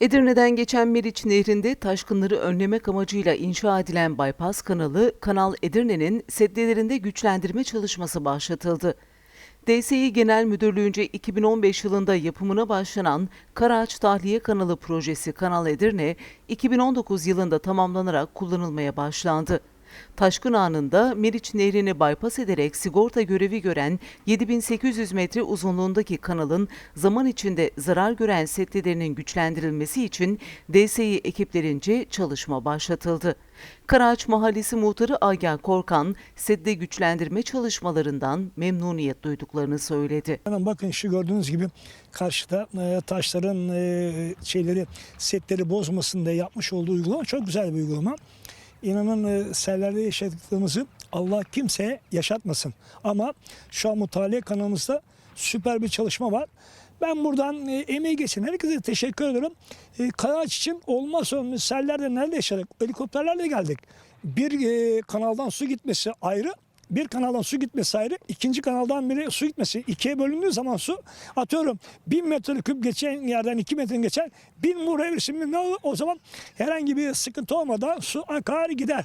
Edirne'den geçen Meriç Nehri'nde taşkınları önlemek amacıyla inşa edilen bypass kanalı, Kanal Edirne'nin sedyelerinde güçlendirme çalışması başlatıldı. DSİ Genel Müdürlüğü'nce 2015 yılında yapımına başlanan Karaağaç Tahliye Kanalı projesi Kanal Edirne, 2019 yılında tamamlanarak kullanılmaya başlandı. Taşkın anında Meriç Nehri'ni bypass ederek sigorta görevi gören 7800 metre uzunluğundaki kanalın zaman içinde zarar gören setlelerinin güçlendirilmesi için DSİ ekiplerince çalışma başlatıldı. Karaağaç Mahallesi Muhtarı Agah Korkan, sedde güçlendirme çalışmalarından memnuniyet duyduklarını söyledi. Bakın şu gördüğünüz gibi karşıda e, taşların e, şeyleri setleri bozmasın diye yapmış olduğu uygulama çok güzel bir uygulama. İnanın e, sellerde yaşadıklarımızı Allah kimseye yaşatmasın. Ama şu an Mutaliye kanalımızda süper bir çalışma var. Ben buradan e, emeği geçen herkese teşekkür ederim. E, Karaağaç için olmazsa olmaz sellerde nerede yaşadık? Helikopterlerle geldik. Bir e, kanaldan su gitmesi ayrı, bir kanaldan su gitmesi ayrı, ikinci kanaldan biri su gitmesi. ikiye bölündüğü zaman su atıyorum bin metreküp geçen yerden iki metre geçen bin muraya versin ne olur? O zaman herhangi bir sıkıntı olmadan su akar gider.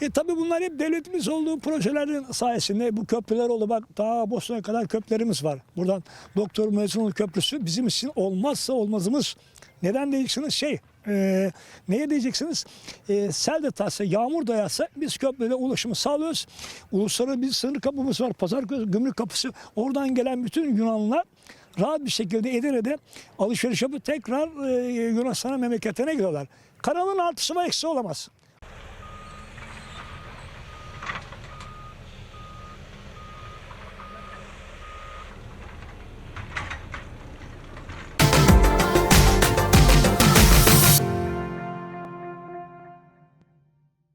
E tabi bunlar hep devletimiz olduğu projelerin sayesinde bu köprüler oldu. Bak daha Bosna'ya kadar köprülerimiz var. Buradan Doktor Mezunlu Köprüsü bizim için olmazsa olmazımız. Neden diyeceksiniz? Şey, e, neye diyeceksiniz? E, sel de tarsa, yağmur da yağsa biz köprüde ulaşımı sağlıyoruz. Uluslararası bir sınır kapımız var, Pazarköy Gümrük Kapısı. Oradan gelen bütün Yunanlılar rahat bir şekilde Edirne'de alışveriş yapıp tekrar e, Yunanistan'a memleketine gidiyorlar. Kanalın artısı var eksi olamaz.